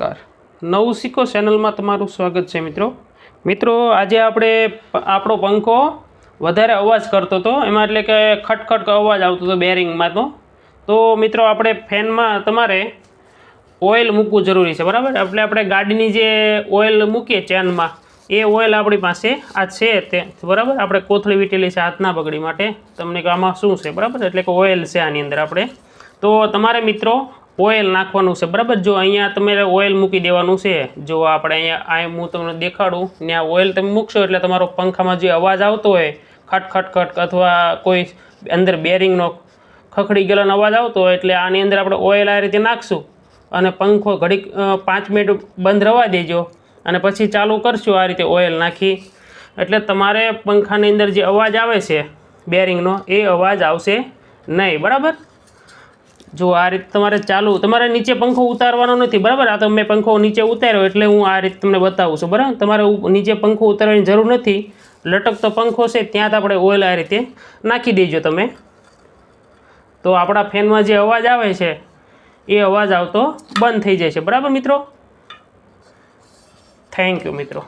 નમસ્કાર. નવું શીખો ચેનલમાં તમારું સ્વાગત છે મિત્રો. મિત્રો, આજે આપણે આપણો પંખો વધારે અવાજ કરતો હતો એમાં એટલે કે ખટખટ અવાજ આવતો હતો બેરિંગમાં તો. તો મિત્રો, આપણે ફેનમાં તમારે ઓઇલ મૂકવું જરૂરી છે, બરાબર? એટલે આપણે ગાડીની જે ઓઇલ મૂકીએ ચેનમાં, એ ઓઇલ આપણી પાસે આ છે તે, બરાબર? આપણે કોથળી વીટેલી છે હાથના બગડી માટે. તમને કે આમાં શું છે, બરાબર? એટલે કે ઓઇલ છે આની અંદર આપણે. તો તમારે મિત્રો ઓઇલ નાખવાનું છે. બરાબર? જો અહીંયા તમારે ઓઇલ મૂકી દેવાનું છે, જો આપણે અહીંયા, આ હું તમને દેખાડું, ત્યાં ઓઇલ તમે મૂકશો એટલે તમારો પંખામાં જે અવાજ આવતો હોય ખટ ખટ ખટ અથવા કોઈ અંદર બેરિંગનો ખખડી ગયેલો અવાજ આવતો હોય એટલે આની અંદર આપણે ઓઇલ આ રીતે નાખશું અને પંખો ઘડીક પાંચ મિનિટ બંધ રવા દેજો અને પછી ચાલુ કરશું આ રીતે ઓઇલ નાખી. એટલે તમારે પંખાની અંદર જે અવાજ આવે છે, બેરિંગનો, એ અવાજ આવશે નહીં. બરાબર? જો આ રીત તમારે ચાલુ, તમારે નીચે પંખો ઉતારવાનો નથી, બરાબર? આ તો મેં પંખો નીચે ઉતાર્યો એટલે હું આ રીત તમને બતાવું છું, બરાબર? તમારે નીચે પંખો ઉતારવાની જરૂર નથી. લટકતો પંખો છે, ત્યાં જ આપણે ઓઇલ આ રીતે નાખી દેજો તમે. તો આપણા ફેનમાં જે અવાજ આવે છે, એ અવાજ આવતો બંધ થઈ જાય છે, બરાબર મિત્રો? થેન્ક યુ મિત્રો.